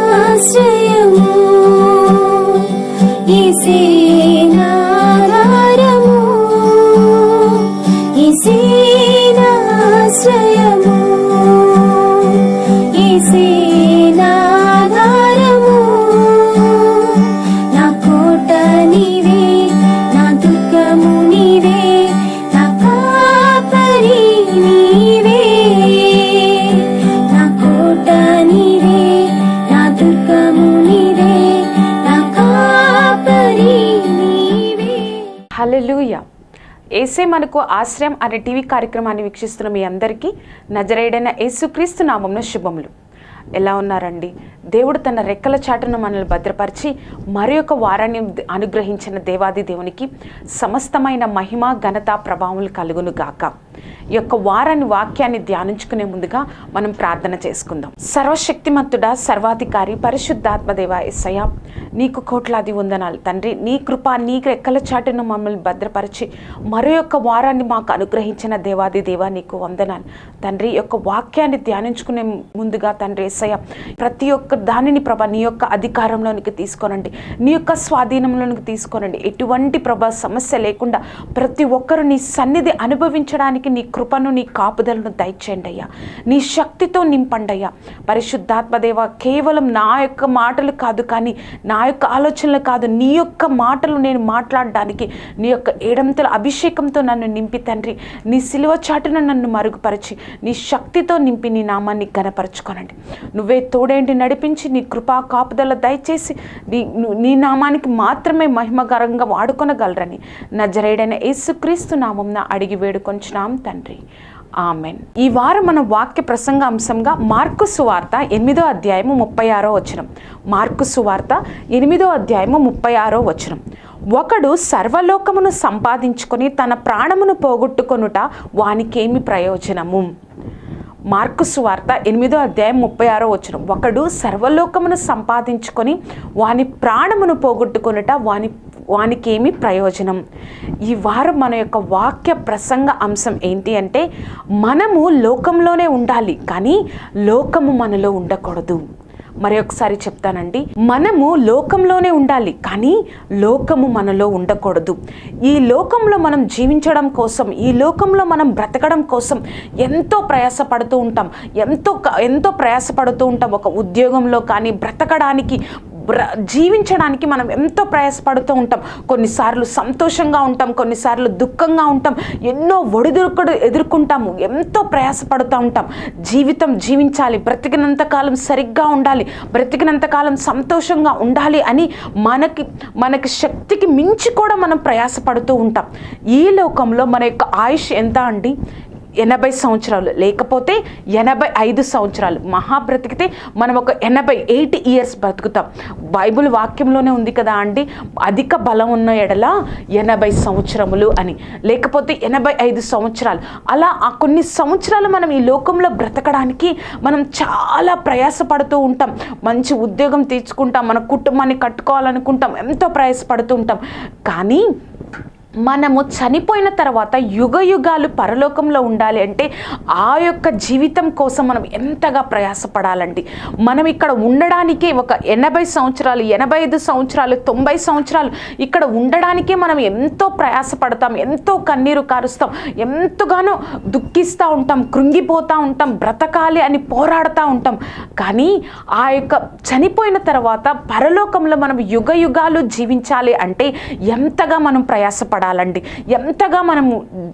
ఇసేనాశ్రయము ఇసేనాధారము SA మనకు ఆశ్రయం అనే టీవీ కార్యక్రమాన్ని వీక్షిస్తున్న మీ అందరికీ నజరేడైన యేసుక్రీస్తు నామంలో శుభములు. ఎలా ఉన్నారండి? దేవుడు తన రెక్కల చాటును మనల్ని భద్రపరిచి మరి ఒక వారాన్ని అనుగ్రహించిన దేవాది దేవునికి సమస్తమైన మహిమ ఘనత ప్రభావం కలుగును గాక. ఈ యొక్క వారాన్ని వాక్యాన్ని ధ్యానించుకునే ముందుగా మనం ప్రార్థన చేసుకుందాం. సర్వశక్తిమంతుడా సర్వాధికారి పరిశుద్ధాత్మదేవ ఎస్సయ్య నీకు కోట్లాది వందనాలు. తండ్రి నీ కృప నీ రెక్కల చాటును మమ్మల్ని భద్రపరిచి మరో యొక్క వారాన్ని మాకు అనుగ్రహించిన దేవాది దేవ నీకు వందనాలు. తండ్రి యొక్క వాక్యాన్ని ధ్యానించుకునే ముందుగా తండ్రి ఎస్సయ్య ప్రతి ఒక్క దానిని ప్రభా నీ యొక్క అధికారంలోనికి తీసుకోనండి. నీ యొక్క స్వాధీనంలోనికి తీసుకోనండి. ఎటువంటి ప్రభ సమస్య లేకుండా ప్రతి ఒక్కరు నీ సన్నిధి అనుభవించడానికి నీ కృపను నీ కాపుదలను దయచేయండి అయ్యా. నీ శక్తితో నింపండి అయ్యా. పరిశుద్ధాత్మదేవ కేవలం నా యొక్క మాటలు కాదు కానీ నా యొక్క ఆలోచనలు కాదు నీ యొక్క మాటలు నేను మాట్లాడడానికి నీ యొక్క ఏడంతల అభిషేకంతో నన్ను నింపి తండ్రి. నీ సిలువ చాటున నన్ను మరుగుపరిచి నీ శక్తితో నింపి నీ నామాన్ని గనపరచుకోనండి నువ్వే తోడేంటి నడిపి నడిపించి నీ కృపా కాపుదల దయచేసి నీ నీ నామానికి మాత్రమే మహిమకరంగా వాడుకొనగలరని నజరేడైన యేసుక్రీస్తు నామంన అడిగి వేడుకొంచున్నాం తండ్రి. ఆమెన్. ఈ వారం మన వాక్య ప్రసంగ అంశంగా మార్కు సువార్త ఎనిమిదో అధ్యాయము ముప్పై ఆరో వచనం. మార్కు సువార్త ఎనిమిదో అధ్యాయము ముప్పై ఆరో వచనం. ఒకడు సర్వలోకమును సంపాదించుకొని తన ప్రాణమును పోగొట్టుకొనుట వానికేమి ప్రయోజనము? మార్కు వార్త ఎనిమిదో అధ్యాయం ముప్పై ఆరో వచ్చిన ఒకడు సర్వలోకమును సంపాదించుకొని వాని ప్రాణమును పోగొట్టుకొనుట వాని వానికేమి ప్రయోజనం. ఈ వారం మన యొక్క వాక్య ప్రసంగ అంశం ఏంటి అంటే మనము లోకంలోనే ఉండాలి కానీ లోకము మనలో ఉండకూడదు. మరి ఒకసారి చెప్తానండి. మనము లోకంలోనే ఉండాలి కానీ లోకము మనలో ఉండకూడదు. ఈ లోకంలో మనం జీవించడం కోసం ఈ లోకంలో మనం బ్రతకడం కోసం ఎంతో ప్రయాసపడుతూ ఉంటాం. ఎంతో ఎంతో ప్రయాసపడుతూ ఉంటాం. ఒక ఉద్యోగంలో కానీ బ్రతకడానికి జీవించడానికి మనం ఎంతో ప్రయాసపడుతూ ఉంటాం. కొన్నిసార్లు సంతోషంగా ఉంటాం కొన్నిసార్లు దుఃఖంగా ఉంటాం. ఎన్నో ఒడిదుడుకుడు ఎదుర్కొంటాము ఎంతో ప్రయాసపడుతూ ఉంటాం. జీవితం జీవించాలి బ్రతికినంత కాలం సరిగ్గా ఉండాలి బ్రతికినంత కాలం సంతోషంగా ఉండాలి అని మనకి మనకి శక్తికి మించి కూడా మనం ప్రయాసపడుతూ ఉంటాం. ఈ లోకంలో మన యొక్క ఆయుష్ ఎంత అండి? ఎనభై సంవత్సరాలు. లేకపోతే ఎనభై ఐదు సంవత్సరాలు. మహా బ్రతికితే మనం ఒక ఎనభై ఎయిట్ ఇయర్స్ బ్రతుకుతాం. బైబిల్ వాక్యంలోనే ఉంది కదా అండి? అధిక బలం ఉన్న ఎడల ఎనభై సంవత్సరములు అని. లేకపోతే ఎనభై ఐదు సంవత్సరాలు. అలా ఆ కొన్ని సంవత్సరాలు మనం ఈ లోకంలో బ్రతకడానికి మనం చాలా ప్రయాసపడుతూ ఉంటాం. మంచి ఉద్యోగం తీర్చుకుంటాం మన కుటుంబాన్ని కట్టుకోవాలనుకుంటాం. ఎంతో ప్రయాసపడుతూ ఉంటాం. కానీ మనము చనిపోయిన తర్వాత యుగ యుగాలు పరలోకంలో ఉండాలి అంటే ఆ యొక్క జీవితం కోసం మనం ఎంతగా ప్రయాసపడాలండి? మనం ఇక్కడ ఉండడానికే ఒక ఎనభై సంవత్సరాలు ఎనభై ఐదు సంవత్సరాలు తొంభై సంవత్సరాలు ఇక్కడ ఉండడానికే మనం ఎంతో ప్రయాసపడతాం ఎంతో కన్నీరు కారుస్తాం ఎంతగానో దుఃఖిస్తూ ఉంటాం కృంగిపోతూ ఉంటాం బ్రతకాలి అని పోరాడుతూ ఉంటాం. కానీ ఆ యొక్క చనిపోయిన తర్వాత పరలోకంలో మనం యుగ యుగాలు జీవించాలి అంటే ఎంతగా మనం పడాలండి ఎంతగా మనం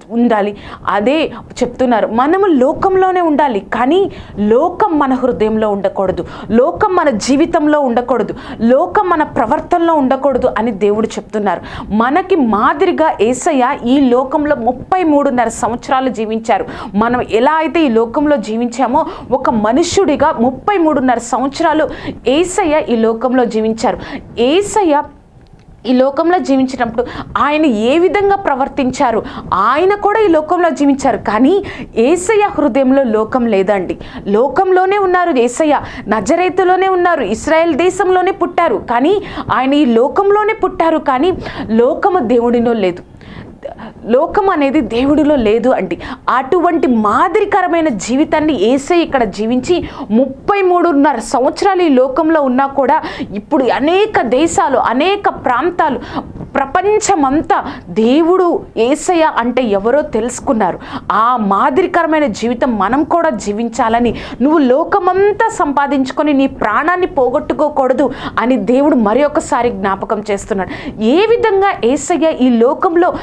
ఉండాలి? అదే చెప్తున్నారు. మనము లోకంలోనే ఉండాలి కానీ లోకం మన హృదయంలో ఉండకూడదు. లోకం మన జీవితంలో ఉండకూడదు. లోకం మన ప్రవర్తనలో ఉండకూడదు అని దేవుడు చెప్తున్నారు. మనకి మాదిరిగా ఏసయ్య ఈ లోకంలో ముప్పై మూడున్నర సంవత్సరాలు జీవించారు. మనం ఎలా అయితే ఈ లోకంలో జీవించామో ఒక మనుష్యుడిగా ముప్పై మూడున్నర సంవత్సరాలు ఏసయ్య ఈ లోకంలో జీవించారు. ఏసయ్య ఈ లోకంలో జీవించినప్పుడు ఆయన ఏ విధంగా ప్రవర్తించారు? ఆయన కూడా ఈ లోకంలో జీవించారు. కానీ ఏసయ్య హృదయంలో లోకం లేదండి. లోకంలోనే ఉన్నారు ఏసయ్య. నజరైతులోనే ఉన్నారు. ఇస్రాయెల్ దేశంలోనే పుట్టారు. కానీ ఆయన ఈ లోకంలోనే పుట్టారు. కానీ లోకము దేవుడినో లేదు. లోకం అనేది దేవుడిలో లేదు అండి. అటువంటి మాదిరికరమైన జీవితాన్ని ఏసై ఇక్కడ జీవించి ముప్పై మూడున్నర సంవత్సరాలు ఈ లోకంలో ఉన్నా కూడా ఇప్పుడు అనేక దేశాలు అనేక ప్రాంతాలు ప్రపంచమంతా దేవుడు ఏసయ్య అంటే ఎవరో తెలుసుకున్నారు. ఆ మాదిరికరమైన జీవితం మనం కూడా జీవించాలని నువ్వు లోకమంతా సంపాదించుకొని నీ ప్రాణాన్ని పోగొట్టుకోకూడదు అని దేవుడు మరి ఒకసారి జ్ఞాపకం చేస్తున్నాడు. ఏ విధంగా ఏసయ్య ఈ లోకంలో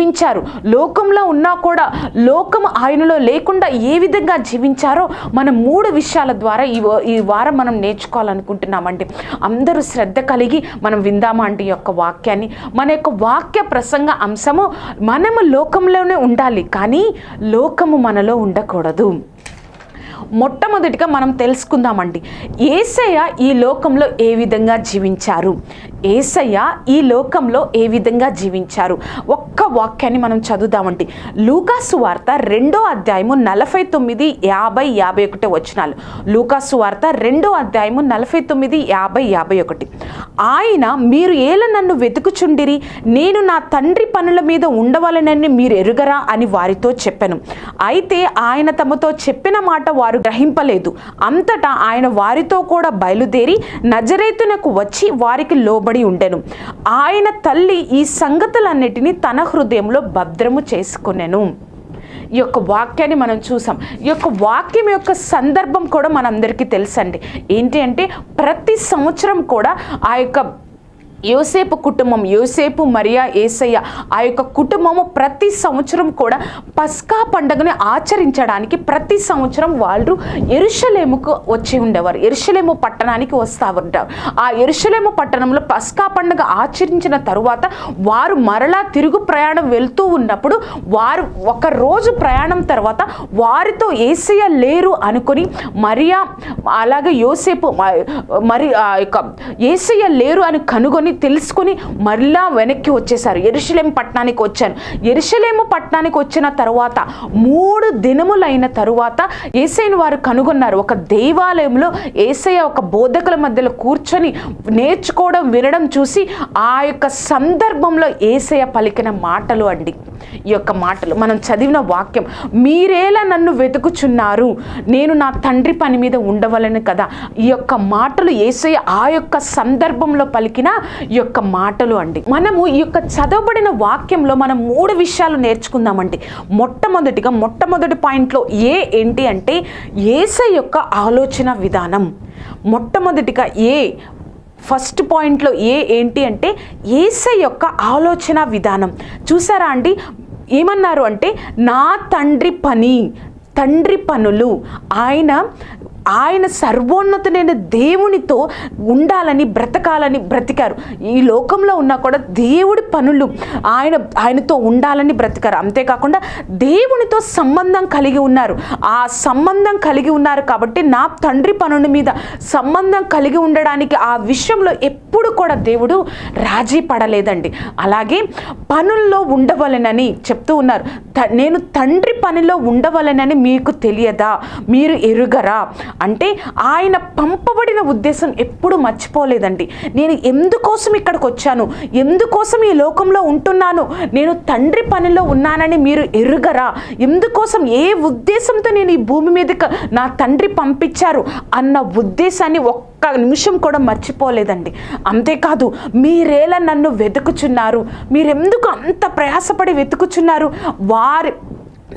జీవించారు. లోకంలో ఉన్నా కూడా లోకం ఆయనలో లేకుండా ఏ విధంగా జీవించారో మనం మూడు విషయాల ద్వారా ఈ ఈ వారం మనం నేర్చుకోవాలనుకుంటున్నామండి. అందరూ శ్రద్ధ కలిగి మనం విందామా అంటే యొక్క వాక్యాన్ని? మన యొక్క వాక్య ప్రసంగ అంశము మనము లోకంలోనే ఉండాలి కానీ లోకము మనలో ఉండకూడదు. మొట్టమొదటిగా మనం తెలుసుకుందామండి. ఏసయ్య ఈ లోకంలో ఏ విధంగా జీవించారు? ఏసయ్య ఈ లోకంలో ఏ విధంగా జీవించారు? ఒక్క వాక్యాన్ని మనం చదువుదామండి లూకాసు వార్త రెండో అధ్యాయము నలభై తొమ్మిది యాభై యాభై ఒకటి వచనాలు. లూకాసు వార్త రెండో అధ్యాయము నలభై తొమ్మిది యాభై యాభై ఒకటి. ఆయన మీరు ఏల నన్ను వెతుకుచుండిరి? నేను నా తండ్రి పనుల మీద ఉండవలనని మీరు ఎరుగరా? అని వారితో చెప్పాను. అయితే ఆయన తమతో చెప్పిన మాట వారు గ్రహింపలేదు. అంతటా ఆయన వారితో కూడా బయలుదేరి నజరేతునకు వచ్చి వారికి లోబడి ఉండెను. ఆయన తల్లి ఈ సంగతులన్నిటినీ తన హృదయంలో భద్రము చేసుకునెను. ఈ యొక్క వాక్యాన్ని మనం చూసాం. ఈ యొక్క వాక్యం యొక్క సందర్భం కూడా మనందరికీ తెలుసండి. ఏంటి అంటే ప్రతి సంవత్సరం కూడా ఆ యొక్క యోసేపు కుటుంబం యోసేపు మరియా ఏసయ్య ఆ యొక్క కుటుంబము ప్రతి సంవత్సరం కూడా పస్కా పండుగని ఆచరించడానికి ప్రతి సంవత్సరం వాళ్ళు ఎరుషలేముకు వచ్చి ఉండేవారు. ఎరుషలేము పట్టణానికి వస్తూ ఉంటారు. ఆ ఎరుషలేము పట్టణంలో పస్కా పండుగ ఆచరించిన తరువాత వారు మరలా తిరుగు ప్రయాణం వెళ్తూ ఉన్నప్పుడు వారు ఒక రోజు ప్రయాణం తర్వాత వారితో ఏసయ్య లేరు అనుకొని మరియా అలాగే యోసేపు మరి ఆ యొక్క ఏసయ్య లేరు అని కనుగొని తెలుసుకొని మరలా వెనక్కి వచ్చేసారు ఎరుషలేం పట్టణానికి వచ్చాను. ఎరుషలేము పట్టణానికి వచ్చిన తర్వాత మూడు దినములైన తరువాత ఏసైని వారు కనుగొన్నారు. ఒక దేవాలయంలో ఏసయ్య ఒక బోధకుల మధ్యలో కూర్చొని నేర్చుకోవడం వినడం చూసి ఆ యొక్క సందర్భంలో ఏసయ్య పలికిన మాటలు అండి. ఈ యొక్క మాటలు మనం చదివిన వాక్యం మీరేలా నన్ను వెతుకుచున్నారు? నేను నా తండ్రి పని మీద ఉండవలను కదా? ఈ యొక్క మాటలు ఏసయ్య ఆ యొక్క సందర్భంలో పలికిన యొక్క మాటలు అండి. మనము ఈ యొక్క చదవబడిన వాక్యంలో మనం మూడు విషయాలు నేర్చుకుందామండి. మొట్టమొదటిగా మొట్టమొదటి పాయింట్లో ఏ ఏంటి అంటే ఏసై యొక్క ఆలోచన విధానం. మొట్టమొదటిగా ఏ ఫస్ట్ పాయింట్లో ఏ ఏంటి అంటే ఏసై యొక్క ఆలోచన విధానం. చూసారా అండి? ఏమన్నారు అంటే నా తండ్రి పని తండ్రి పనులు. ఆయన ఆయన సర్వోన్నతుడైన దేవునితో ఉండాలని బ్రతకాలని బ్రతికారు. ఈ లోకంలో ఉన్నా కూడా దేవుడి పనులు ఆయన ఆయనతో ఉండాలని బ్రతికారు. అంతేకాకుండా దేవునితో సంబంధం కలిగి ఉన్నారు. ఆ సంబంధం కలిగి ఉన్నారు కాబట్టి నా తండ్రి పనుల మీద సంబంధం కలిగి ఉండడానికి ఆ విషయంలో ఎప్పుడు కూడా దేవుడు రాజీ పడలేదండి. అలాగే పనుల్లో ఉండవలెనని చెప్తూ ఉన్నారు. త- నేను తండ్రి పనిలో ఉండవలెనని మీకు తెలియదా? మీరు ఎరుగరా? అంటే ఆయన పంపబడిన ఉద్దేశం ఎప్పుడు మర్చిపోలేదండి. నేను ఎందుకోసం ఇక్కడికి వచ్చాను? ఎందుకోసం ఈ లోకంలో ఉంటున్నాను? నేను తండ్రి పనిలో ఉన్నానని మీరు ఎరుగరా? ఎందుకోసం ఏ ఉద్దేశంతో నేను ఈ భూమి మీదకి నా తండ్రి పంపించారు అన్న ఉద్దేశాన్ని ఒక్క నిమిషం కూడా మర్చిపోలేదండి. అంతేకాదు మీరేలా నన్ను వెతుకుచున్నారు? మీరెందుకు అంత ప్రయాసపడి వెతుకుచున్నారు? వారి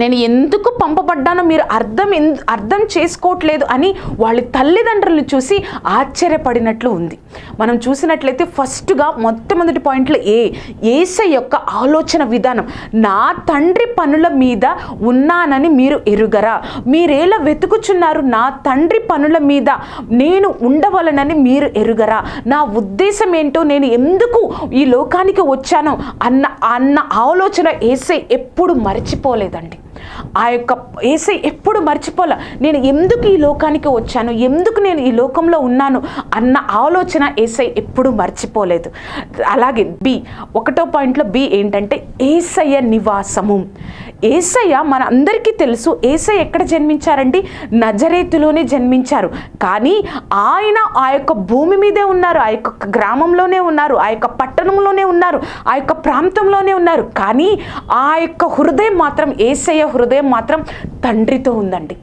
నేను ఎందుకు పంపబడ్డానో మీరు అర్థం ఎందు అర్థం చేసుకోవట్లేదు అని వాళ్ళ తల్లిదండ్రులను చూసి ఆశ్చర్యపడినట్లు ఉంది. మనం చూసినట్లయితే ఫస్ట్గా మొట్టమొదటి పాయింట్లో ఏ ఏసై యొక్క ఆలోచన విధానం. నా తండ్రి పనుల మీద ఉన్నానని మీరు ఎరుగరా? మీరేలా వెతుకుచున్నారు? నా తండ్రి పనుల మీద నేను ఉండవలనని మీరు ఎరుగరా? నా ఉద్దేశం ఏంటో నేను ఎందుకు ఈ లోకానికి వచ్చానో అన్న అన్న ఆలోచన ఏసై ఎప్పుడు మర్చిపోలేదండి. ఆ యొక్క ఏసై ఎప్పుడు మర్చిపోలే. నేను ఎందుకు ఈ లోకానికి వచ్చాను? ఎందుకు నేను ఈ లోకంలో ఉన్నాను? అన్న ఆలోచన ఏసై ఎప్పుడు మర్చిపోలేదు. అలాగే బి ఒకటో పాయింట్లో బి ఏంటంటే ఏసయ్య నివాసము. ఏసయ్య మన అందరికీ తెలుసు ఏసయ్య ఎక్కడ జన్మించారండి నజరేతులోనే జన్మించారు. కానీ ఆయన ఆ యొక్క భూమి మీదే ఉన్నారు ఆ యొక్క గ్రామంలోనే ఉన్నారు ఆ యొక్క పట్టణంలోనే ఉన్నారు ఆ యొక్క ప్రాంతంలోనే ఉన్నారు. కానీ ఆ యొక్క హృదయం మాత్రం ఏసయ్య హృదయం మాత్రం తండ్రితో ఉందండి.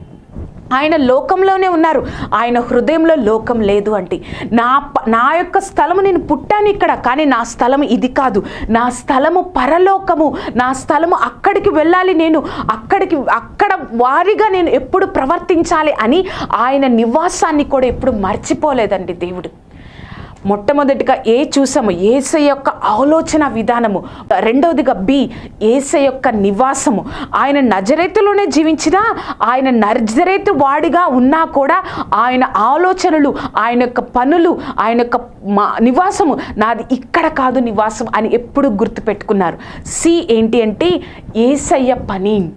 ఆయన లోకంలోనే ఉన్నారు. ఆయన హృదయంలో లోకం లేదు అంటే నా ప- నా యొక్క స్థలము నేను పుట్టాను ఇక్కడ కానీ నా స్థలం ఇది కాదు. నా స్థలము పరలోకము. నా స్థలము అక్కడికి వెళ్ళాలి నేను. అక్కడికి అక్కడ వారిగా నేను ఎప్పుడు ప్రవర్తించాలి అని ఆయన నివాసాన్ని కూడా ఎప్పుడు మర్చిపోలేదండి దేవుడు. మొట్టమొదటిగా ఏ చూసాము. ఏసై యొక్క ఆలోచన విధానము. రెండవదిగా బి ఏసై యొక్క నివాసము. ఆయన నజరేతులోనే జీవించినా ఆయన నజరేతు వాడిగా ఉన్నా కూడా ఆయన ఆలోచనలు ఆయన యొక్క పనులు ఆయన యొక్క మా నివాసము నాది ఇక్కడ కాదు నివాసం అని ఎప్పుడు గుర్తుపెట్టుకున్నారు. సి ఏంటి అంటే ఏసయ్య పని.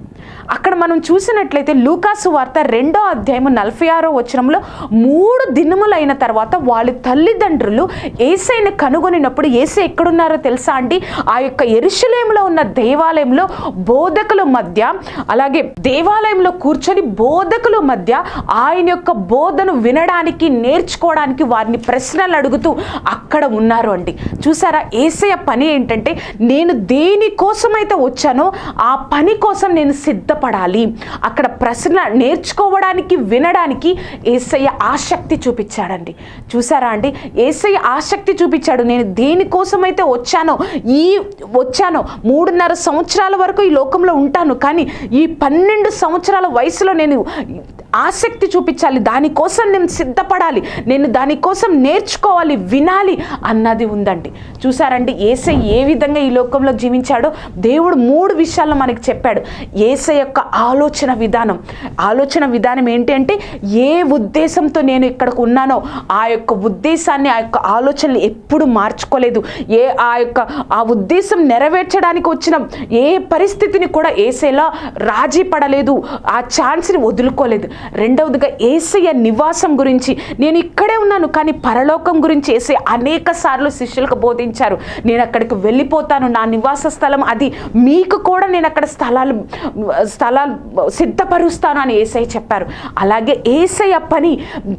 అక్కడ మనం చూసినట్లయితే లూకాసు వార్త రెండో అధ్యాయము నలభై ఆరో వచనంలో మూడు దినములైన తర్వాత వాళ్ళ తల్లిదండ్రులు ఏసైని కనుగొనినప్పుడు ఏసై ఎక్కడున్నారో తెలుసా అండి? ఆ యొక్క ఎరుశలేములో ఉన్న దేవాలయంలో బోధకుల మధ్య అలాగే దేవాలయంలో కూర్చొని బోధకుల మధ్య ఆయన యొక్క బోధను వినడానికి నేర్చుకోవడానికి వారిని ప్రశ్నలు అడుగుతూ అక్కడ ఉన్నారు అండి. చూసారా? ఏసయ పని ఏంటంటే నేను దేనికోసమైతే వచ్చానో ఆ పని కోసం నేను సిద్ధం సిద్ధపడాలి అక్కడ ప్రశ్న నేర్చుకోవడానికి వినడానికి ఏసయ్య ఆసక్తి చూపించాడండి. చూసారా అండి? ఏసయ్య ఆసక్తి చూపించాడు. నేను దేనికోసమైతే వచ్చానో ఈ వచ్చానో మూడున్నర సంవత్సరాల వరకు ఈ లోకంలో ఉంటాను. కానీ ఈ పన్నెండు సంవత్సరాల వయసులో నేను ఆసక్తి చూపించాలి. దానికోసం నేను సిద్ధపడాలి. నేను దానికోసం నేర్చుకోవాలి వినాలి అన్నది ఉందండి. చూసారండి ఏసై ఏ విధంగా ఈ లోకంలో జీవించాడో దేవుడు మూడు విషయాల్లో మనకి చెప్పాడు. ఏసై యొక్క ఆలోచన విధానం. ఆలోచన విధానం ఏంటి అంటే ఏ ఉద్దేశంతో నేను ఇక్కడికి ఉన్నానో ఆ యొక్క ఉద్దేశాన్ని ఆ యొక్క ఆలోచనలు ఎప్పుడు మార్చుకోలేదు. ఏ ఆ యొక్క ఆ ఉద్దేశం నెరవేర్చడానికి వచ్చిన ఏ పరిస్థితిని కూడా ఏసేలా రాజీ పడలేదు. ఆ ఛాన్స్ని వదులుకోలేదు. రెండవదిగా ఏసయ్య నివాసం గురించి. నేను ఇక్కడే ఉన్నాను కానీ పరలోకం గురించి ఏసే అనేక సార్లు శిష్యులకు బోధించారు. నేను అక్కడికి వెళ్ళిపోతాను నా నివాస స్థలం అది. మీకు కూడా నేను అక్కడ స్థలాలు స్థలాలు సిద్ధపరుస్తాను అని ఏసై చెప్పారు. అలాగే ఏసయ్య పని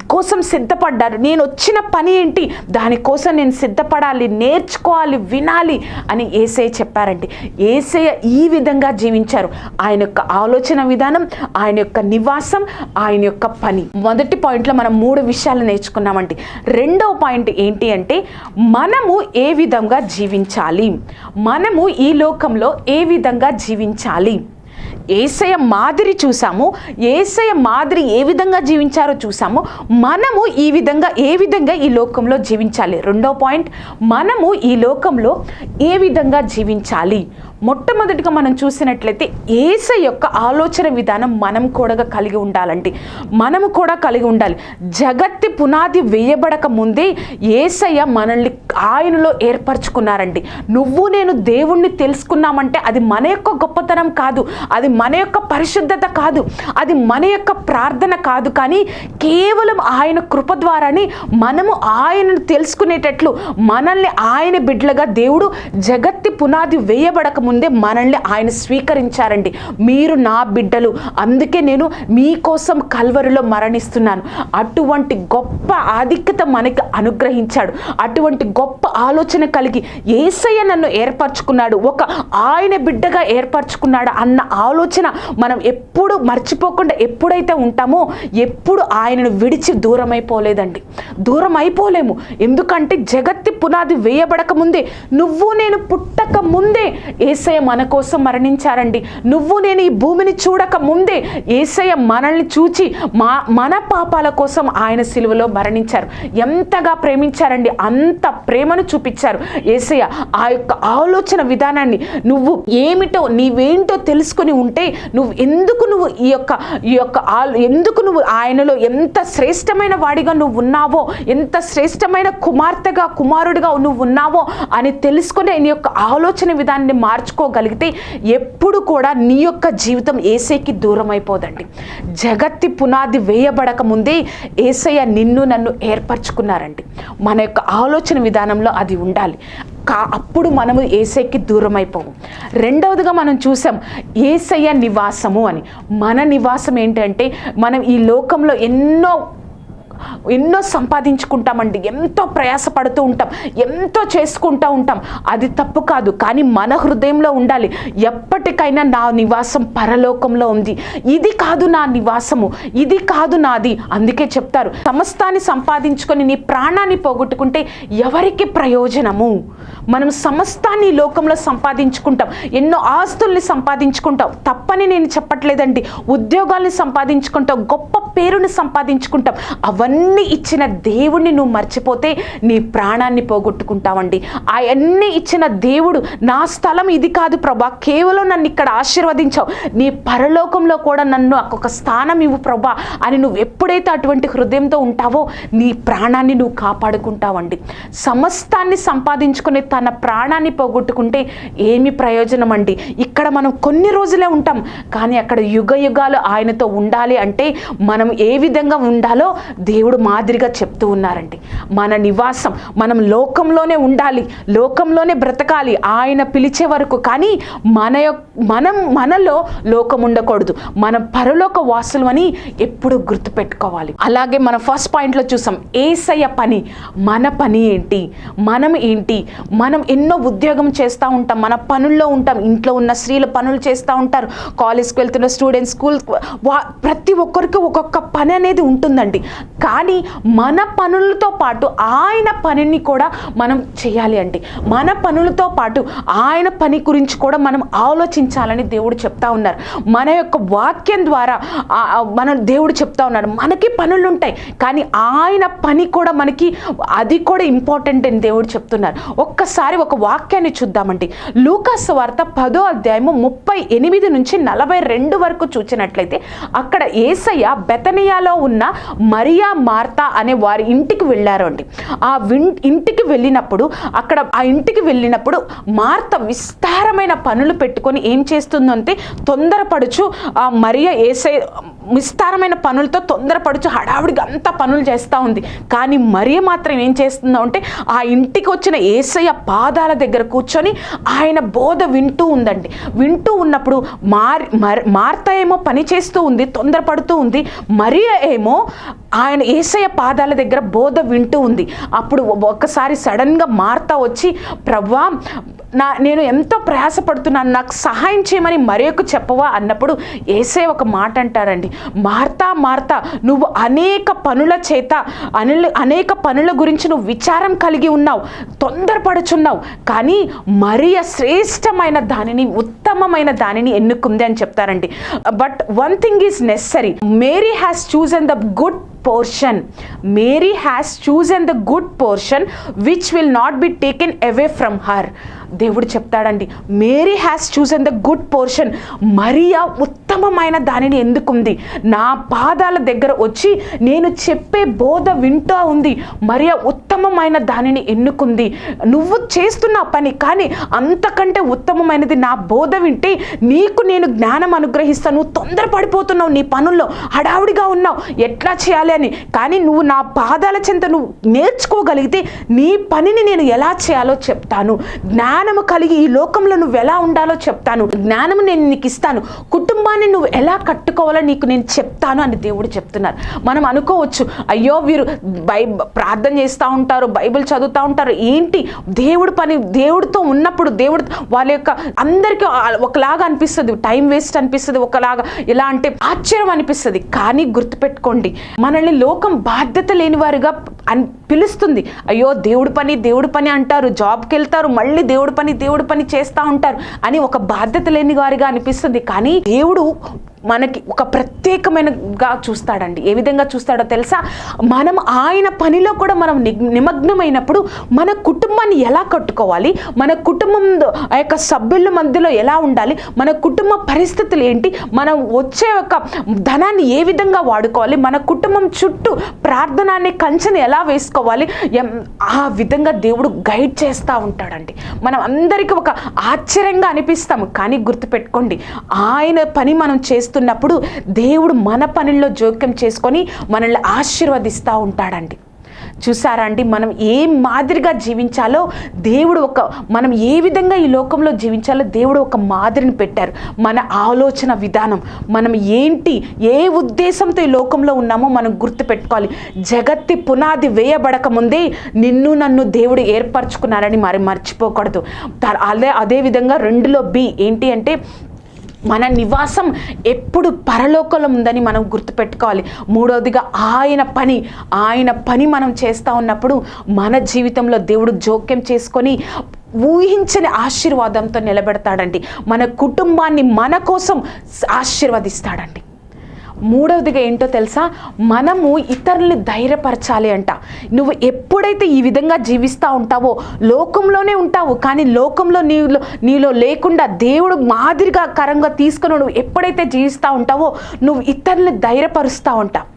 కోసం సిద్ధపడ్డారు. నేను వచ్చిన పని ఏంటి? దానికోసం నేను సిద్ధపడాలి నేర్చుకోవాలి వినాలి అని ఏసై చెప్పారండి. ఏసయ్య ఈ విధంగా జీవించారు. ఆయన యొక్క ఆలోచన విధానం ఆయన యొక్క నివాసం ఆయన యొక్క పని. మొదటి పాయింట్లో మనం మూడు విషయాలు నేర్చుకున్నామండి. రెండవ పాయింట్ ఏంటి అంటే మనము ఏ విధంగా జీవించాలి? మనము ఈ లోకంలో ఏ విధంగా జీవించాలి? ఏసయ మాదిరి చూసాము ఏసయ మాదిరి ఏ విధంగా జీవించారో చూసాము మనము ఈ విధంగా ఏ విధంగా ఈ లోకంలో జీవించాలి? రెండో పాయింట్ మనము ఈ లోకంలో ఏ విధంగా జీవించాలి? మొట్టమొదటిగా మనం చూసినట్లయితే ఏస యొక్క ఆలోచన విధానం మనం కూడా కలిగి ఉండాలండి. మనము కూడా కలిగి ఉండాలి. జగత్తి పునాది వేయబడక ముందే ఏసయ్య మనల్ని ఆయనలో ఏర్పరచుకున్నారండి. నువ్వు నేను దేవుణ్ణి తెలుసుకున్నామంటే అది మన యొక్క గొప్పతనం కాదు. అది మన యొక్క పరిశుద్ధత కాదు. అది మన యొక్క ప్రార్థన కాదు. కానీ కేవలం ఆయన కృప ద్వారానే మనము ఆయనను తెలుసుకునేటట్లు మనల్ని ఆయన బిడ్డలుగా దేవుడు జగత్తి పునాది వేయబడక ముందే మనల్ని ఆయన స్వీకరించారండి. మీరు నా బిడ్డలు. అందుకే నేను మీకోసం కల్వరిలో మరణిస్తున్నాను. అటువంటి గొప్ప ఆధిక్యత మనకి అనుగ్రహించాడు. అటువంటి గొప్ప ఆలోచన కలిగి ఏసయ్య నన్ను ఏర్పరచుకున్నాడు. ఒక ఆయన బిడ్డగా ఏర్పరచుకున్నాడు అన్న ఆలోచన మనం ఎప్పుడు మర్చిపోకుండా ఎప్పుడైతే ఉంటామో ఎప్పుడు ఆయనను విడిచి దూరం అయిపోలేదండి దూరం అయిపోలేము ఎందుకంటే జగత్తి పునాది వేయబడక ముందే నువ్వు నేను పుట్టక ముందే ఏసయ్య మన కోసం మరణించారండి. నువ్వు నేను ఈ భూమిని చూడక ముందే ఏసయ్య మనల్ని చూచి మా మన పాపాల కోసం ఆయన సిలువలో మరణించారు. ఎంతగా ప్రేమించారండి. అంత ప్రేమను చూపించారు. ఏసయ్య ఆ యొక్క ఆలోచన విధానాన్ని నువ్వు ఏమిటో నీవేంటో తెలుసుకుని ఉంటే నువ్వు ఎందుకు నువ్వు ఈ యొక్క ఈ యొక్క ఆలో ఎందుకు నువ్వు ఆయనలో ఎంత శ్రేష్టమైన వాడిగా నువ్వు ఉన్నావో ఎంత శ్రేష్టమైన కుమార్తెగా కుమారుడిగా నువ్వు ఉన్నావో అని తెలుసుకుని నీ యొక్క ఆలోచన విధానాన్ని మార్చుకోగలిగితే ఎప్పుడు కూడా నీ యొక్క జీవితం ఏసైకి దూరం అయిపోదండి జగత్తి పునాది వేయబడక ముందే ఏసయ్య నిన్ను నన్ను ఏర్పరచుకున్నారండి. మన యొక్క ఆలోచన విధానంలో అది ఉండాలి. కా అప్పుడు మనము ఏసైకి దూరం అయిపోము రెండవదిగా మనం చూసాం ఏసయ్య నివాసము అని. మన నివాసం ఏంటంటే మనం ఈ లోకంలో ఎన్నో ఎన్నో సంపాదించుకుంటామండి ఎంతో ప్రయాసపడుతూ ఉంటాం ఎంతో చేసుకుంటూ ఉంటాం. అది తప్పు కాదు కానీ మన హృదయంలో ఉండాలి. ఎప్పటికైనా నా నివాసం పరలోకంలో ఉంది. ఇది కాదు నా నివాసము ఇది కాదు నాది అందుకే చెప్తారు. సమస్తాన్ని సంపాదించుకొని నీ ప్రాణాన్ని పోగొట్టుకుంటే ఎవరికి ప్రయోజనము? మనం సమస్తాన్ని లోకంలో సంపాదించుకుంటాం. ఎన్నో ఆస్తుల్ని సంపాదించుకుంటాం. తప్పని నేను చెప్పట్లేదండి. ఉద్యోగాల్ని సంపాదించుకుంటాం. గొప్ప పేరుని సంపాదించుకుంటాం. అవన్నీ ఇచ్చిన దేవుణ్ణి నువ్వు మర్చిపోతే నీ ప్రాణాన్ని పోగొట్టుకుంటావండి. అవన్నీ ఇచ్చిన దేవుడు నా స్థలం ఇది కాదు ప్రభా. కేవలం నన్ను ఇక్కడ ఆశీర్వదించావు. నీ పరలోకంలో కూడా నన్ను ఒక స్థానం ఇవ్వు ప్రభా అని నువ్వు ఎప్పుడైతే అటువంటి హృదయంతో ఉంటావో నీ ప్రాణాన్ని నువ్వు కాపాడుకుంటావండి. సమస్తాన్ని సంపాదించుకుని తన ప్రాణాన్ని పోగొట్టుకుంటే ఏమి ప్రయోజనం అండి ఇక్కడ మనం కొన్ని రోజులే ఉంటాం కానీ అక్కడ యుగ యుగాలు ఆయనతో ఉండాలి అంటే మనం ఏ విధంగా ఉండాలో దేవుడు మాదిరిగా చెప్తూ ఉన్నారండి. మన నివాసం మనం లోకంలోనే ఉండాలి లోకంలోనే బ్రతకాలి ఆయన పిలిచే వరకు కానీ మన మనం మనలో లోకం ఉండకూడదు. మనం పరలోక వాసులు అని ఎప్పుడు గుర్తుపెట్టుకోవాలి. అలాగే మనం ఫస్ట్ పాయింట్లో చూసాం ఏసయ్య పని మన పని ఏంటి? మనం ఏంటి? మనం ఎన్నో ఉద్యోగం చేస్తూ ఉంటాం మన పనుల్లో ఉంటాం ఇంట్లో ఉన్న స్త్రీలు పనులు చేస్తూ ఉంటారు. కాలేజ్కి వెళ్తున్న స్టూడెంట్స్ స్కూల్ వా ప్రతి ఒక్కరికి ఒక్కొక్క పని అనేది ఉంటుందండి. కానీ మన పనులతో పాటు ఆయన పనిని కూడా మనం చేయాలి అండి మన పనులతో పాటు ఆయన పని గురించి కూడా మనం ఆలోచించాలని దేవుడు చెప్తా ఉన్నారు. మన యొక్క వాక్యం ద్వారా మన దేవుడు చెప్తా ఉన్నాడు మనకి పనులు ఉంటాయి కానీ ఆయన పని కూడా మనకి అది కూడా ఇంపార్టెంట్ అని దేవుడు చెప్తున్నారు. ఒక్కసారి ఒక వాక్యాన్ని చూద్దామండి. లూకాస్ వార్త పదో అధ్యాయము ముప్పై ఎనిమిది నుంచి నలభై రెండు వరకు చూచినట్లయితే అక్కడ ఏసయ్య బెతనియాలో ఉన్న మరియా మార్తా అనే వారి ఇంటికి వెళ్ళారు అండి. ఆ విన్ ఇంటికి వెళ్ళినప్పుడు అక్కడ ఆ ఇంటికి వెళ్ళినప్పుడు మార్త విస్తారమైన పనులు పెట్టుకొని ఏం చేస్తుందంటే తొందరపడుచు ఆ మరియ ఏసై విస్తారమైన పనులతో తొందరపడుచు హడావుడిగా అంతా పనులు చేస్తూ ఉంది. కానీ మరియ మాత్రం ఏం చేస్తుందో అంటే ఆ ఇంటికి వచ్చిన ఏసయ్య పాదాల దగ్గర కూర్చొని ఆయన బోధ వింటూ ఉందండి. వింటూ ఉన్నప్పుడు మార్ మర్- మార్త ఏమో పని చేస్తూ ఉంది తొందరపడుతూ ఉంది. మరియ ఏమో ఆయన ఏసయ్య పాదాల దగ్గర బోధ వింటూ ఉంది. అప్పుడు ఒక్కసారి సడన్గా మార్త వచ్చి ప్రవ్వా నా నేను ఎంతో ప్రయాసపడుతున్నాను నాకు సహాయం చేయమని మరొక చెప్పవా అన్నప్పుడు ఏసే ఒక మాట అంటారండి. మార్తా మార్తా నువ్వు అనేక పనుల చేత అనిల్ అనేక పనుల గురించి నువ్వు విచారం కలిగి ఉన్నావు తొందరపడుచున్నావు కానీ మరియ శ్రేష్టమైన దానిని ఉత్తమమైన దానిని ఎన్నుకుంది అని చెప్తారండి. But one thing is necessary Mary has chosen the good portion Mary has chosen the good portion which will not be taken away from her దేవుడు చెప్తాడండి Mary has chosen the good portion Maria ఉత్తమమైన దానిని ఎందుకుంది? నా పాదాల దగ్గర వచ్చి నేను చెప్పే బోధ వింటూ ఉంది మరియా ఉత్తమమైన దానిని ఎన్నుకుంది? నువ్వు చేస్తున్న పని కానీ అంతకంటే ఉత్తమమైనది నా బోధ వింటే నీకు నేను జ్ఞానం అనుగ్రహిస్తాను తొందరపడిపోతున్నావు నీ పనుల్లో హడావుడిగా ఉన్నావు ఎట్లా చేయాలి అని? కానీ నువ్వు నా పాదాల చెంత నువ్వు నేర్చుకోగలిగితే నీ పనిని నేను ఎలా చేయాలో చెప్తాను. జ్ఞానము కలిగి ఈ లోకంలో నువ్వు ఎలా ఉండాలో చెప్తాను. జ్ఞానము నేను నీకు ఇస్తాను. కుటుంబాన్ని నువ్వు ఎలా కట్టుకోవాలో నీకు నేను చెప్తాను అని దేవుడు చెప్తున్నారు. మనం అనుకోవచ్చు అయ్యో వీరు బై ప్రార్థన చేస్తూ ఉంటారు బైబిల్ చదువుతూ ఉంటారు. ఏంటి? దేవుడు పని దేవుడితో ఉన్నప్పుడు దేవుడు వాళ్ళ యొక్క అందరికీ ఒకలాగా అనిపిస్తుంది. టైం వేస్ట్ అనిపిస్తుంది ఒకలాగా ఎలా అంటే ఆశ్చర్యం అనిపిస్తుంది. కానీ గుర్తుపెట్టుకోండి మనల్ని లోకం బాధ్యత లేని వారిగా అని పిలుస్తుంది. అయ్యో దేవుడి పని దేవుడి పని అంటారు జాబ్కి వెళ్తారు మళ్ళీ దేవుడు పని దేవుడు పని చేస్తూ ఉంటారు అని ఒక బాధ్యత లేని వారిగా అనిపిస్తుంది. కానీ దేవుడు మనకి ఒక ప్రత్యేకమైనగా చూస్తాడండి. ఏ విధంగా చూస్తాడో తెలుసా? మనం ఆయన పనిలో కూడా మనం ని- నిమగ్నమైనప్పుడు మన కుటుంబాన్ని ఎలా కట్టుకోవాలి? మన కుటుంబం ఆ యొక్క సభ్యుల మధ్యలో ఎలా ఉండాలి? మన కుటుంబ పరిస్థితులు ఏంటి? మనం వచ్చే ఒక ధనాన్ని ఏ విధంగా వాడుకోవాలి? మన కుటుంబం చుట్టూ ప్రార్థనాన్ని కంచెని ఎలా వేసుకోవాలి? ఎం- ఆ విధంగా దేవుడు గైడ్ చేస్తూ ఉంటాడండి. మనం అందరికీ ఒక ఆశ్చర్యంగా అనిపిస్తాము. కానీ గుర్తుపెట్టుకోండి ఆయన పని మనం చేస్తూ చేస్తున్నప్పుడు దేవుడు మన పనుల్లో జోక్యం చేసుకొని మనల్ని ఆశీర్వదిస్తూ ఉంటాడండి. చూసారా అండి? మనం ఏ మాదిరిగా జీవించాలో దేవుడు ఒక మనం ఏ విధంగా ఈ లోకంలో జీవించాలో దేవుడు ఒక మాదిరిని పెట్టారు. మన ఆలోచన విధానం మనం ఏంటి ఏ ఉద్దేశంతో ఈ లోకంలో ఉన్నామో మనం గుర్తుపెట్టుకోవాలి. జగత్తి పునాది వేయబడక ముందే నిన్ను నన్ను దేవుడు ఏర్పరచుకున్నారని మరి మర్చిపోకూడదు. అదే అదే విధంగా రెండులో బి ఏంటి అంటే మన నివాసం ఎప్పుడు పరలోకంలో ఉందని మనం గుర్తుపెట్టుకోవాలి. మూడవదిగా ఆయన పని ఆయన పని మనం చేస్తూ ఉన్నప్పుడు మన జీవితంలో దేవుడు జోక్యం చేసుకొని ఊహించని ఆశీర్వాదంతో నిలబెడతాడండి. మన కుటుంబాన్ని మన కోసం ఆశీర్వదిస్తాడండి. మూడవదిగా ఏంటో తెలుసా? మనము ఇతరుల్ని ధైర్యపరచాలి అంట. నువ్వు ఎప్పుడైతే ఈ విధంగా జీవిస్తూ ఉంటావో లోకంలోనే ఉంటావు కానీ లోకంలో నీలో నీలో లేకుండా దేవుడు మాదిరిగా కరంగా తీసుకుని నువ్వు ఎప్పుడైతే జీవిస్తూ ఉంటావో నువ్వు ఇతరుల్ని ధైర్యపరుస్తూ ఉంటావు.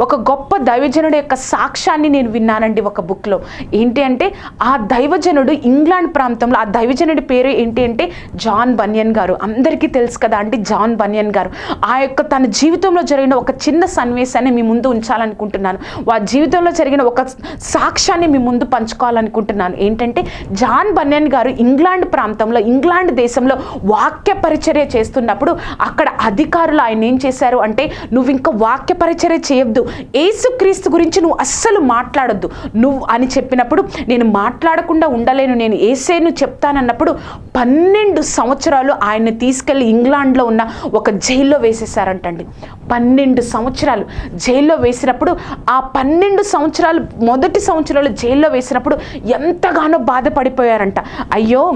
ఒక గొప్ప దైవజనుడు యొక్క సాక్ష్యాన్ని నేను విన్నానండి ఒక బుక్లో. ఏంటి అంటే ఆ దైవజనుడు ఇంగ్లాండ్ ప్రాంతంలో ఆ దైవజనుడి పేరు ఏంటి అంటే జాన్ బనియన్ గారు. అందరికీ తెలుసు కదా అంటే జాన్ బనియన్ గారు. ఆ యొక్క తన జీవితంలో జరిగిన ఒక చిన్న సన్నివేశాన్ని మీ ముందు ఉంచాలనుకుంటున్నాను. ఆ జీవితంలో జరిగిన ఒక సాక్ష్యాన్ని మీ ముందు పంచుకోవాలనుకుంటున్నాను. ఏంటంటే జాన్ బనియన్ గారు ఇంగ్లాండ్ ప్రాంతంలో ఇంగ్లాండ్ దేశంలో వాక్య పరిచర్య చేస్తున్నప్పుడు అక్కడ అధికారులు ఆయన ఏం చేశారు అంటే నువ్వు ఇంకా వాక్య పరిచర్య చేయొద్దు. ఏసుక్రీస్తు గురించి నువ్వు అస్సలు మాట్లాడొద్దు. నువ్వు అని చెప్పినప్పుడు నేను మాట్లాడకుండా ఉండలేను. నేను ఏసేను చెప్తానన్నప్పుడు పన్నెండు సంవత్సరాలు ఆయన్ని తీసుకెళ్ళి ఇంగ్లాండ్లో ఉన్న ఒక జైల్లో వేసేసారంటండి పన్నెండు సంవత్సరాలు జైల్లో వేసినప్పుడు ఆ పన్నెండు సంవత్సరాలు మొదటి సంవత్సరాలు జైల్లో వేసినప్పుడు ఎంతగానో బాధపడిపోయారంట. అయ్యో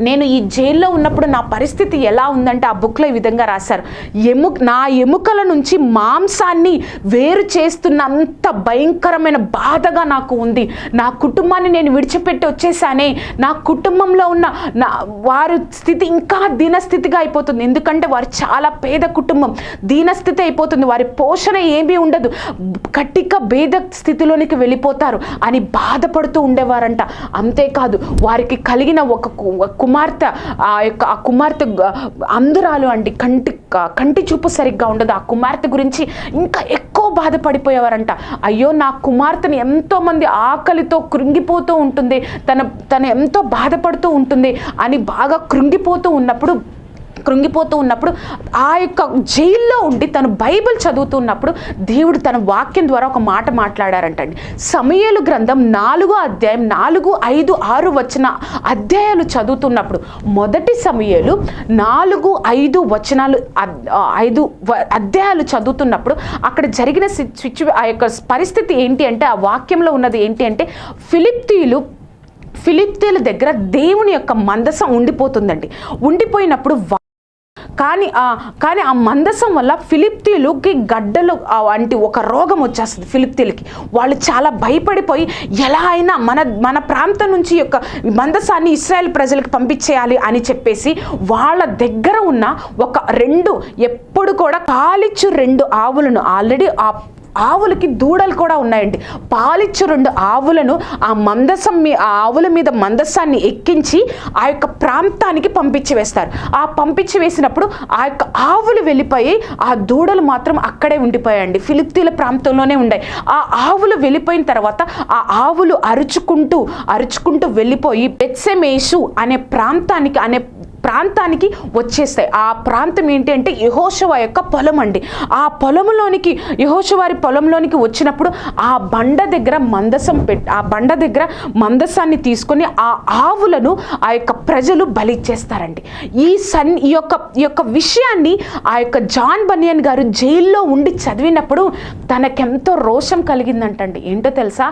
నేను ఈ జైల్లో ఉన్నప్పుడు నా పరిస్థితి ఎలా ఉందంటే ఆ బుక్లో ఈ విధంగా రాశారు. ఎము నా ఎముకల నుంచి మాంసాన్ని వేరు చేస్తున్నంత భయంకరమైన బాధగా నాకు ఉంది. నా కుటుంబాన్ని నేను విడిచిపెట్టి వచ్చేసానే నా కుటుంబంలో ఉన్న నా వారి స్థితి ఇంకా దీనస్థితిగా అయిపోతుంది. ఎందుకంటే వారు చాలా పేద కుటుంబం. దీనస్థితి అయిపోతుంది. వారి పోషణ ఏమీ ఉండదు. కట్టిక భేద స్థితిలోనికి వెళ్ళిపోతారు అని బాధపడుతూ ఉండేవారంట. అంతేకాదు వారికి కలిగిన ఒక కు- కుమార్తె ఆ యొక్క ఆ కుమార్తె అందురాలు అండి కంటి కంటి చూపు సరిగ్గా ఉండదు. ఆ కుమార్తె గురించి ఇంకా ఎక్కువ బాధపడిపోయేవారంట. అయ్యో నా కుమార్తెని ఎంతోమంది ఆకలితో కృంగిపోతూ ఉంటుంది. తన తను ఎంతో బాధపడుతూ ఉంటుంది అని బాగా కృంగిపోతూ ఉన్నప్పుడు కృంగిపోతూ ఉన్నప్పుడు ఆ యొక్క జైల్లో ఉండి తను బైబిల్ చదువుతున్నప్పుడు దేవుడు తన వాక్యం ద్వారా ఒక మాట మాట్లాడారంటండి. సమయలు గ్రంథం నాలుగో అధ్యాయం నాలుగు ఐదు ఆరు వచ్చిన అధ్యాయాలు చదువుతున్నప్పుడు మొదటి సమయలు నాలుగు ఐదు వచనాలు ఐదు వ- అధ్యాయాలు చదువుతున్నప్పుడు అక్కడ జరిగిన సిచ్యు ఆ యొక్క పరిస్థితి ఏంటి అంటే ఆ వాక్యంలో ఉన్నది ఏంటి అంటే ఫిలిప్తీలు ఫిలిప్తీల దగ్గర దేవుని యొక్క మందసం ఉండిపోతుందండి. ఉండిపోయినప్పుడు కానీ కానీ ఆ మందసం వల్ల ఫిలిప్తీలుకి గడ్డలు వంటి ఒక రోగం వచ్చేస్తుంది ఫిలిప్తీలకి. వాళ్ళు చాలా భయపడిపోయి ఎలా అయినా మన మన ప్రాంతం నుంచి యొక్క మందసాన్ని ఇస్రాయల్ ప్రజలకు పంపించేయాలి అని చెప్పేసి వాళ్ళ దగ్గర ఉన్న ఒక రెండు ఎప్పుడు కూడా కాలిచ్చు రెండు ఆవులను ఆల్రెడీ ఆ ఆవులకి దూడలు కూడా ఉన్నాయండి. పాలిచ్చు రెండు ఆవులను ఆ మందసం మీ ఆ ఆవుల మీద మందసాన్ని ఎక్కించి ఆ యొక్క ప్రాంతానికి పంపించి వేస్తారు. ఆ పంపించి వేసినప్పుడు ఆ యొక్క ఆవులు వెళ్ళిపోయి ఆ దూడలు మాత్రం అక్కడే ఉండిపోయాయండి. ఫిలిప్తీల ప్రాంతంలోనే ఉన్నాయి ఆ ఆవులు వెళ్ళిపోయిన తర్వాత ఆ ఆవులు అరుచుకుంటూ అరుచుకుంటూ వెళ్ళిపోయి బెత్సెమేషు అనే ప్రాంతానికి అనే ప్రాంతానికి వచ్చేస్తాయి. ఆ ప్రాంతం ఏంటి అంటే యహోశవ యొక్క పొలం అండి. ఆ పొలంలోనికి యహోశవారి పొలంలోనికి వచ్చినప్పుడు ఆ బండ దగ్గర మందసం పెట్టి ఆ బండ దగ్గర మందసాన్ని తీసుకొని ఆ ఆవులను ఆ యొక్క ప్రజలు బలిచ్చేస్తారండి ఈ సన్ ఈ యొక్క ఈ యొక్క విషయాన్ని ఆ యొక్క జాన్ బనియన్ గారు జైల్లో ఉండి చదివినప్పుడు తనకెంతో రోషం కలిగిందంటండి. ఏంటో తెలుసా?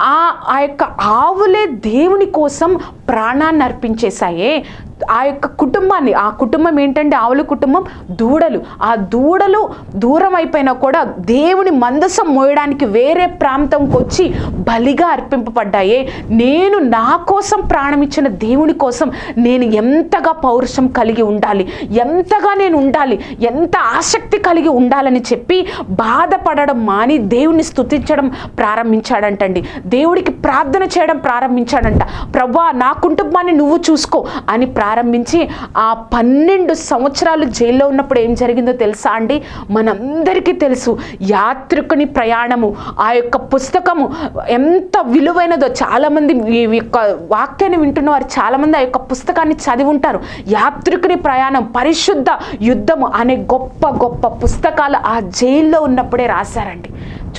ఆ ఆ యొక్క ఆవులే దేవుని కోసం ప్రాణాన్ని అర్పించేశాయే. ఆ యొక్క కుటుంబాన్ని ఆ కుటుంబం ఏంటంటే ఆవుల కుటుంబం దూడలు. ఆ దూడలు దూరం అయిపోయినా కూడా దేవుని మందసం మోయడానికి వేరే ప్రాంతంకి వచ్చి బలిగా అర్పింపబడ్డాయే. నేను నా కోసం ప్రాణం ఇచ్చిన దేవుని కోసం నేను ఎంతగా పౌరుషం కలిగి ఉండాలి ఎంతగా నేను ఉండాలి ఎంత ఆసక్తి కలిగి ఉండాలని చెప్పి బాధపడడం మాని దేవుని స్తుతించడం ప్రారంభించాడంటండి. దేవుడికి ప్రార్థన చేయడం ప్రారంభించాడంట. ప్రభా నా కుటుంబాన్ని నువ్వు చూసుకో అని ప్రారంభించి ఆ పన్నెండు సంవత్సరాలు జైల్లో ఉన్నప్పుడు ఏం జరిగిందో తెలుసా అండి? మనందరికీ తెలుసు. యాత్రికుని ప్రయాణము ఆ యొక్క పుస్తకము ఎంత విలువైనదో చాలామంది ఈ యొక్క వాక్యాన్ని వింటున్న వారు చాలామంది ఆ యొక్క పుస్తకాన్ని చదివి ఉంటారు. యాత్రికుని ప్రయాణం పరిశుద్ధ యుద్ధము అనే గొప్ప గొప్ప పుస్తకాలు ఆ జైల్లో ఉన్నప్పుడే రాశారండి.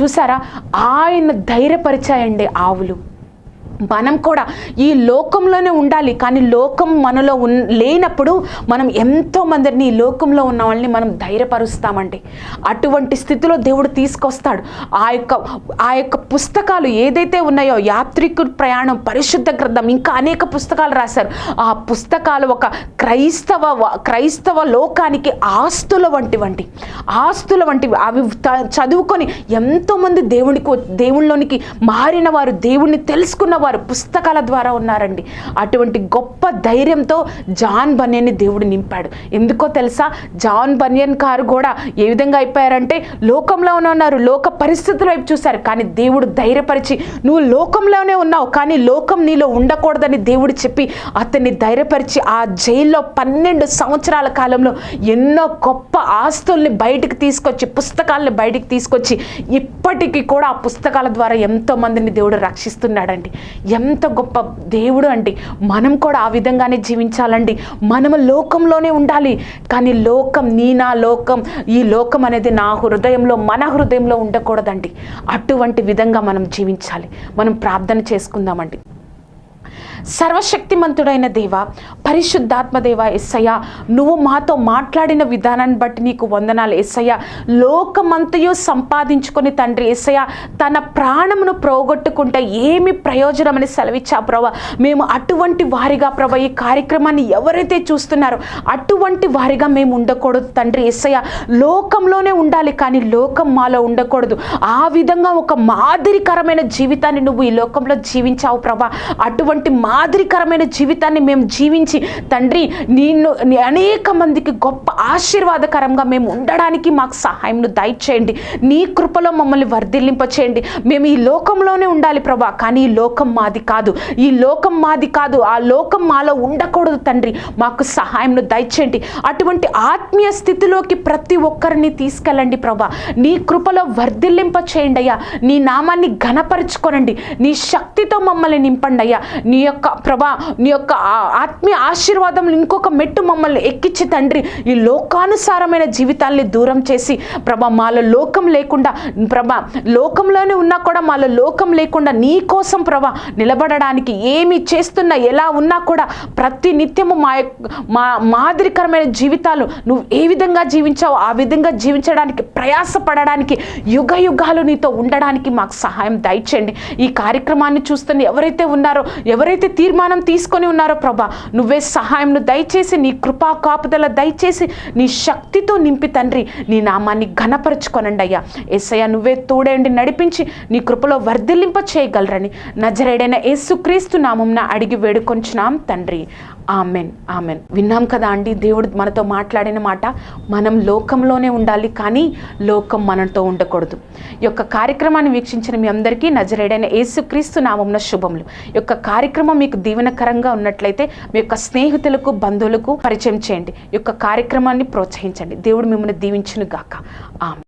చూసారా? ఆయన ధైర్యపరిచాయండి ఆవులు. మనం కూడా ఈ లోకంలోనే ఉండాలి. కానీ లోకం మనలో ఉన్ లేనప్పుడు మనం ఎంతో మందిని లోకంలో ఉన్న వాళ్ళని మనం ధైర్యపరుస్తామండి. అటువంటి స్థితిలో దేవుడు తీసుకొస్తాడు. ఆ యొక్క ఆ యొక్క పుస్తకాలు ఏదైతే ఉన్నాయో యాత్రికు ప్రయాణం పరిశుద్ధ గ్రంథం ఇంకా అనేక పుస్తకాలు రాశారు. ఆ పుస్తకాలు ఒక క్రైస్తవ క్రైస్తవ లోకానికి ఆస్తుల వంటివంటి. ఆస్తుల వంటివి. అవి త- చదువుకొని ఎంతోమంది దేవునికి వ- దేవుళ్ళలోనికి మారిన వారు దేవుణ్ణి తెలుసుకున్న వారు పుస్తకాల ద్వారా ఉన్నారండి. అటువంటి గొప్ప ధైర్యంతో జాన్ బనియన్ని దేవుడు నింపాడు. ఎందుకో తెలుసా? జాన్ బనియన్ కారు కూడా ఏ విధంగా అయిపోయారంటే లోకంలోనే ఉన్నారు లోక పరిస్థితుల వైపు చూశారు. కానీ దేవుడు ధైర్యపరిచి నువ్వు లోకంలోనే ఉన్నావు కానీ లోకం నీలో ఉండకూడదని దేవుడు చెప్పి అతన్ని ధైర్యపరిచి ఆ జైల్లో పన్నెండు సంవత్సరాల కాలంలో ఎన్నో గొప్ప ఆస్తుల్ని బయటికి తీసుకొచ్చి పుస్తకాలని బయటికి తీసుకొచ్చి ఇప్పటికీ కూడా ఆ పుస్తకాల ద్వారా ఎంతో మందిని దేవుడు రక్షిస్తున్నాడండి. ఎంత గొప్ప దేవుడు అండి. మనం కూడా ఆ విధంగానే జీవించాలండి. మనము లోకంలోనే ఉండాలి. కానీ లోకం నీ నా లోకం ఈ లోకం అనేది నా హృదయంలో మన హృదయంలో ఉండకూడదండి. అటువంటి విధంగా మనం జీవించాలి. మనం ప్రార్థన చేసుకుందామండి. సర్వశక్తిమంతుడైన దేవ పరిశుద్ధాత్మదేవ ఎస్సయ్య నువ్వు మాతో మాట్లాడిన విధానాన్ని బట్టి నీకు వందనాలు. ఎస్సయ్య లోకమంతయు సంపాదించుకొని తండ్రి ఎస్సయ్య తన ప్రాణమును ప్రోగొట్టుకుంటే ఏమి ప్రయోజనమని సెలవిచ్చా ప్రభా. మేము అటువంటి వారిగా ప్రభా ఈ కార్యక్రమాన్ని ఎవరైతే చూస్తున్నారో అటువంటి వారిగా మేము ఉండకూడదు తండ్రి ఎస్సయ్య లోకంలోనే ఉండాలి కానీ లోకం మాలో ఉండకూడదు. ఆ విధంగా ఒక మాదిరికరమైన జీవితాన్ని నువ్వు ఈ లోకంలో జీవించావు ప్రభా. అటువంటి మా మాదిరికరమైన జీవితాన్ని మేము జీవించి తండ్రి నిన్ను అనేక మందికి గొప్ప ఆశీర్వాదకరంగా మేము ఉండడానికి మాకు సహాయంను దయచేయండి. నీ కృపలో మమ్మల్ని వర్ధిల్లింపచేయండి. మేము ఈ లోకంలోనే ఉండాలి ప్రభా కానీ ఈ లోకం మాది కాదు. ఈ లోకం మాది కాదు. ఆ లోకం మాలో ఉండకూడదు తండ్రి. మాకు సహాయంను దయచేయండి. అటువంటి ఆత్మీయ స్థితిలోకి ప్రతి ఒక్కరిని తీసుకెళ్ళండి ప్రభా. నీ కృపలో వర్ధిల్లింప చేయండి అయ్యా. నీ నామాన్ని ఘనపరుచుకోనండి. నీ శక్తితో మమ్మల్ని నింపండి అయ్యా. నీ యొక్క ప్రభా నీ యొక్క ఆ- ఆత్మీయ ఆశీర్వాదం ఇంకొక మెట్టు మమ్మల్ని ఎక్కించి తండ్రి. ఈ లోకానుసారమైన జీవితాల్ని దూరం చేసి ప్రభా మాలో లోకం లేకుండా ప్రభా లోకంలోనే ఉన్నా కూడా మాలో లోకం లేకుండా నీ కోసం ప్రభా నిలబడడానికి ఏమి చేస్తున్నా ఎలా ఉన్నా కూడా ప్రతి నిత్యము మా యొక్క మా మాదిరికరమైన జీవితాలు నువ్వు ఏ విధంగా జీవించావో ఆ విధంగా జీవించడానికి ప్రయాసపడడానికి యుగ యుగాలు నీతో ఉండడానికి మాకు సహాయం దయచేయండి. ఈ కార్యక్రమాన్ని చూస్తున్న ఎవరైతే ఉన్నారో ఎవరైతే తీర్మానం తీసుకొని ఉన్నారో ప్రభా నువ్వే సహాయంను దయచేసి నీ కృపా కాపుదల దయచేసి నీ శక్తితో నింపి తండ్రి నీ నామాన్ని ఘనపరచుకొనండి అయ్యా. ఏసయ్య నువ్వే తోడేండి నడిపించి నీ కృపలో వర్ధిల్లింప చేయగలరని నజరేడైన యేసుక్రీస్తు నామంన అడిగి వేడుకొంచున్నాం తండ్రి. Amen amen. విన్నాం కదా అండి దేవుడు మనతో మాట్లాడిన మాట మనం లోకంలోనే ఉండాలి కానీ లోకం మనతో ఉండకూడదు. ఈ యొక్క కార్యక్రమాన్ని వీక్షించిన మీ అందరికీ నజరేడైన యేసుక్రీస్తు నామంన శుభములు. ఈ యొక్క కార్యక్రమం మీకు దీవెనకరంగా ఉన్నట్లయితే మీ యొక్క స్నేహితులకు బంధువులకు పరిచయం చేయండి. ఈ యొక్క కార్యక్రమాన్ని ప్రోత్సహించండి. దేవుడు మిమ్మల్ని దీవించును గాక ఆమె